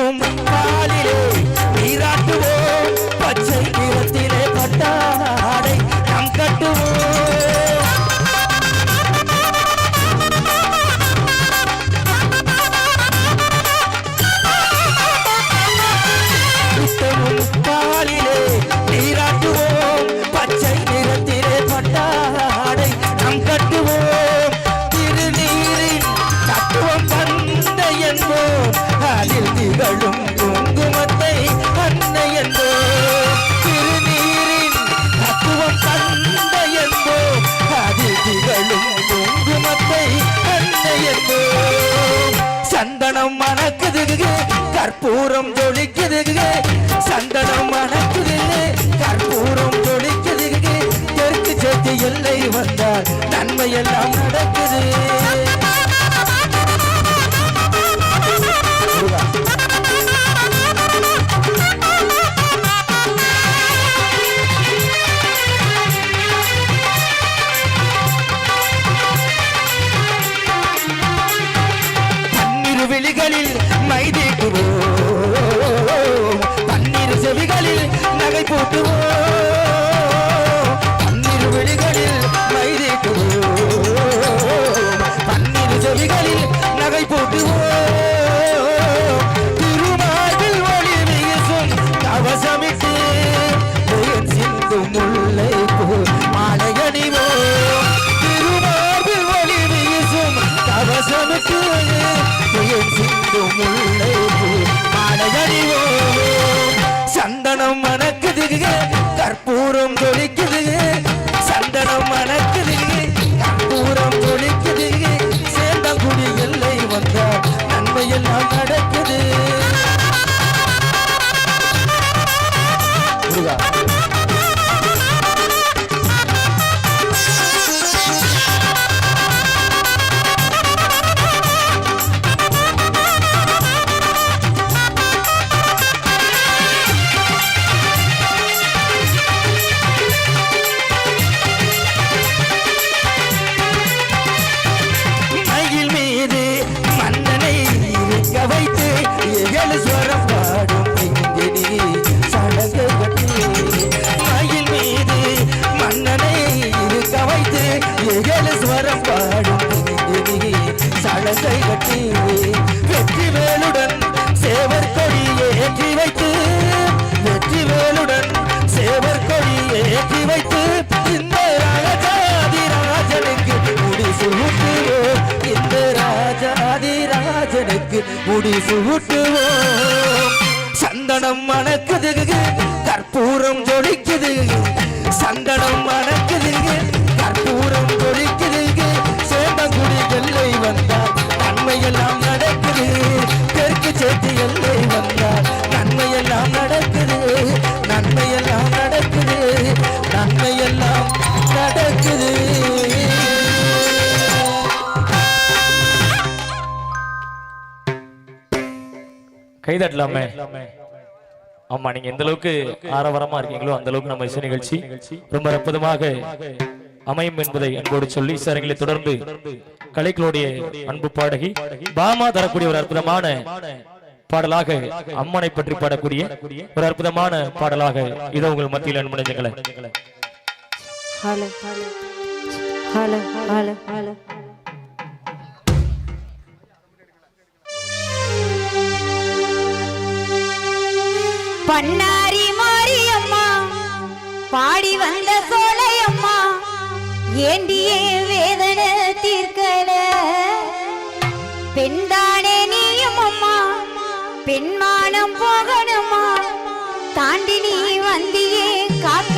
moment. தேவையெல்லாம் நடக்குது. விழிகளில் மைதேக்குவோம் பன்னிரு செவிகளில் நகை போட்டுவோம். முடி சூட்டுவோம். சந்தனம் மணக்குது கற்பூரம் ஜொலிக்குது. சந்தனம் மண கைதட்டலாமே ஆமா நீங்க எந்த அளவுக்கு ஆரவாரமா இருக்கீங்களோ அந்த அளவுக்கு நம்ம இசை நிகழ்ச்சி ரொம்ப அற்புதமாக அமையும் என்பதை அன்போடு சொல்லி சாரங்களை தொடர்ந்து கலைகளுடைய அன்பு பாடகி பாமா தரக்கூடிய ஒரு அற்புதமான பாடலாக அம்மனை பற்றி பாடக்கூடிய ஒரு அற்புதமான பாடலாக இதை உங்கள் மத்தியில் அன்புடைஞ்சங்களை பண்ணாரி மாரியம்மா பாடி வந்த சோலையம்மா ஏண்டியே வேதனை தீர்க்கல. பெண்தானே நீயும் அம்மா பெண்மானம் போகணுமா? தாண்டி நீ வந்தியே காக்க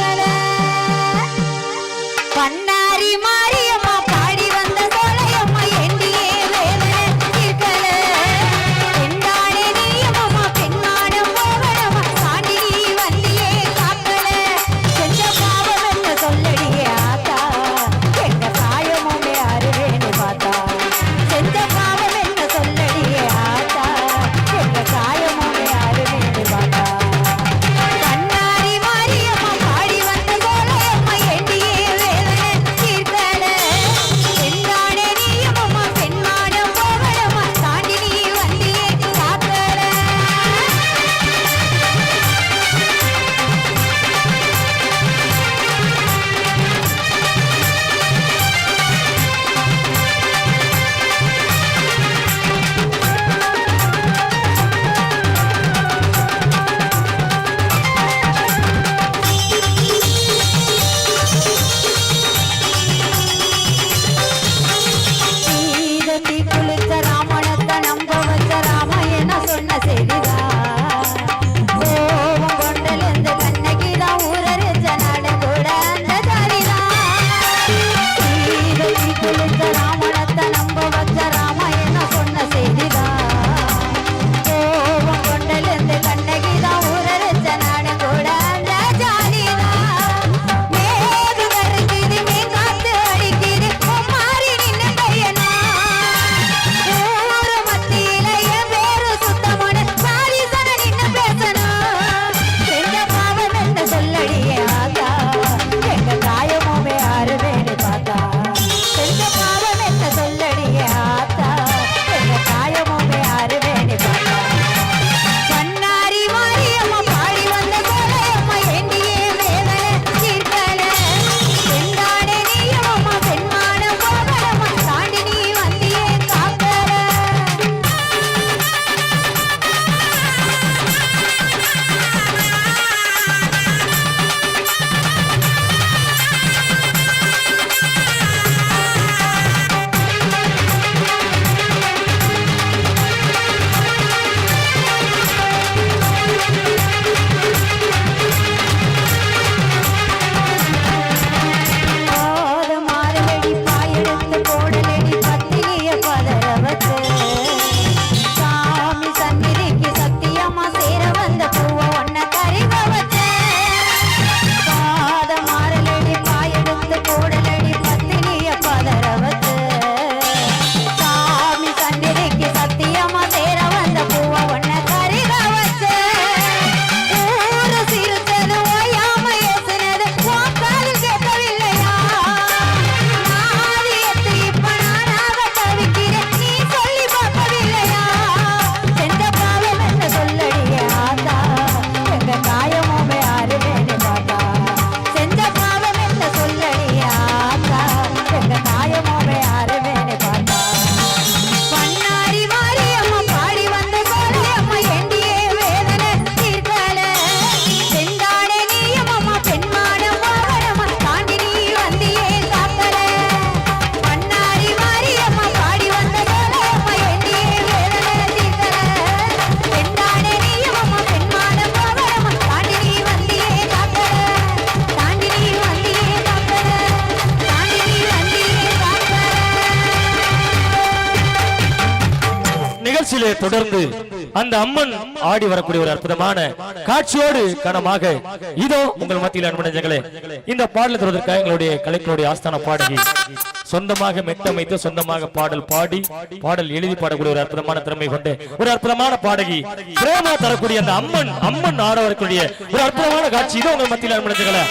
நிகழ்ச்சியிலே தொடர்ந்து அந்த அம்மன் ஆடி வரக்கூடிய ஒரு அற்புதமான காட்சியோடு கனமாக இதோ உங்கள் மத்தியில் அன்படைஞ்சங்களே இந்த பாடல் தொடர்பாக எங்களுடைய கலைஞருடைய ஆஸ்தான பாடகி சொந்தமாக மெட்டமைத்து சொந்தமாக பாடல் பாடி பாடல் எழுதி பாடக்கூடிய ஒரு அற்புதமான திறமை கொண்டு ஒரு அற்புதமான பாடகி பிரேமா தரக்கூடிய அந்த அம்மன் அம்மன் ஆடவர்களுடைய ஒரு அற்புதமான காட்சி இதோ உங்கள் மத்தியில் அன்படைஞ்சங்களே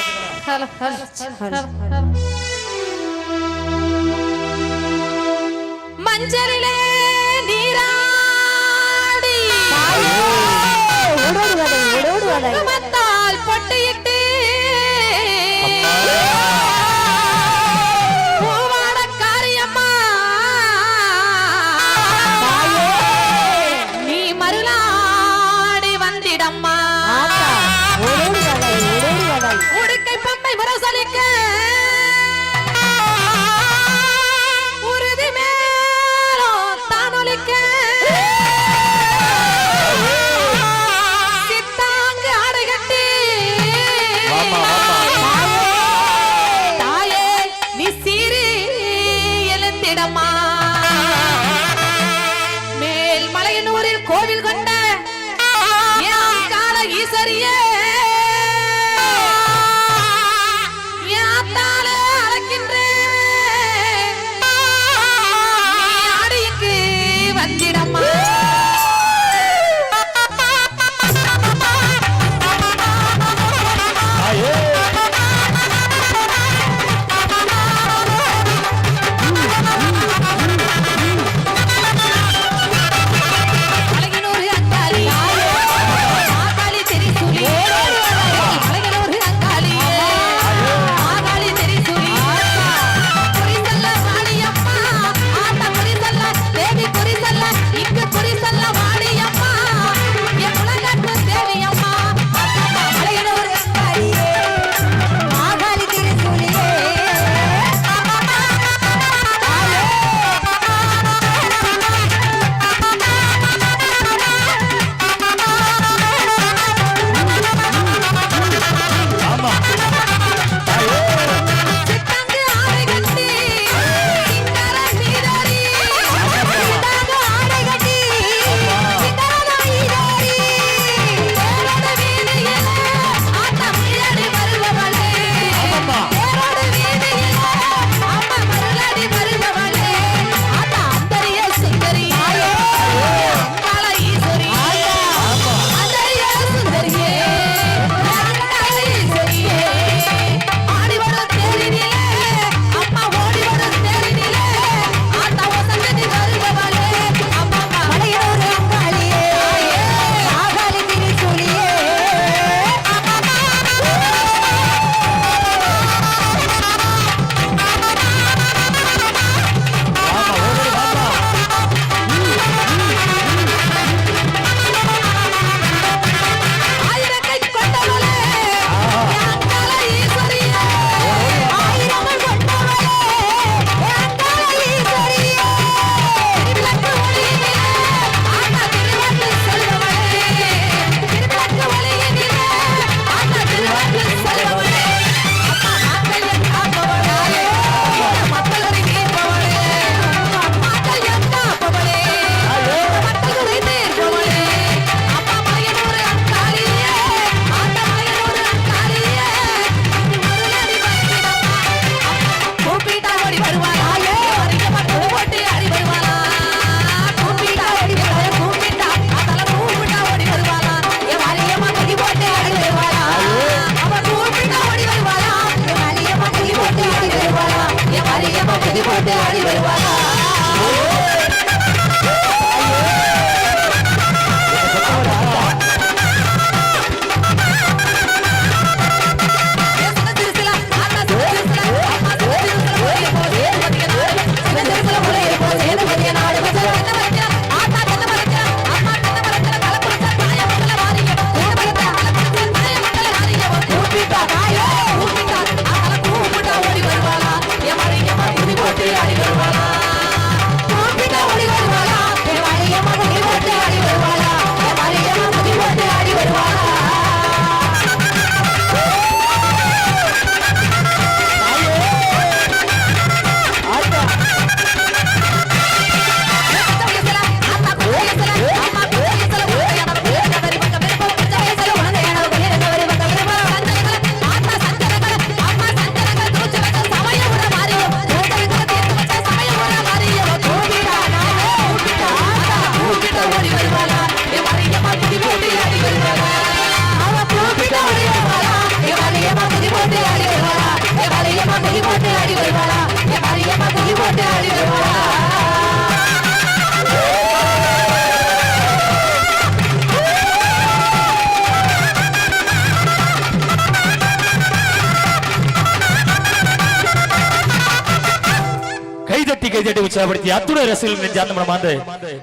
கைதட்டி கைதட்டி உற்சாகப்படுத்தி அத்துணை ரசிகர்கள் நெஞ்சார்ந்த மனமார்ந்த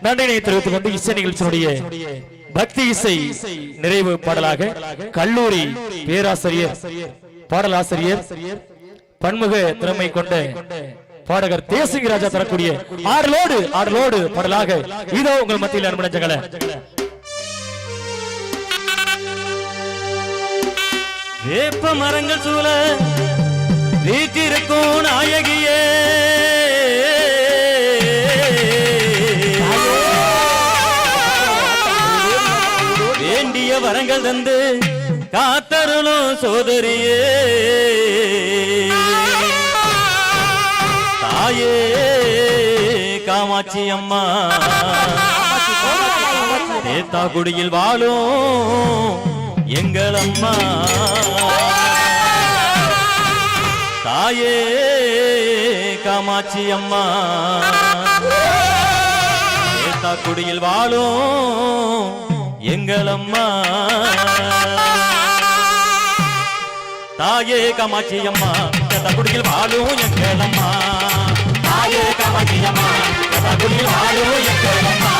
நன்றினை தெரிவித்துக் கொண்டு இசை நிகழ்ச்சியினுடைய பக்தி இசை நிறைவு பாடலாக கல்லூரி பேராசிரியர் பாடலாசிரியர் பன்முக திறமை கொண்ட பாடகர் தேசிங்க ராஜா தரக்கூடிய ஆடலோடு ஆடலோடு பாடலாக இதோ உங்கள் மத்தியில் அன்பு நெஞ்சங்களே. வேப்ப மரங்கள் சூழ வீட்டிருக்கும் நாயகியே. வரங்கள் தந்து காத்தருளும் சோதரியே. தாயே காமாட்சி அம்மா. தேத்தாக்குடியில் வாழும் எங்கள் அம்மா. தாயே காமாட்சி அம்மா. தேத்தாக்குடியில் வாழும் எங்களம்மா. தாயே காமாட்சி அம்மா தகுடியில் வாழும் எங்களம்மா தாயே காமாட்சி அம்மா தகுடியில் வாழும் எங்களம்மா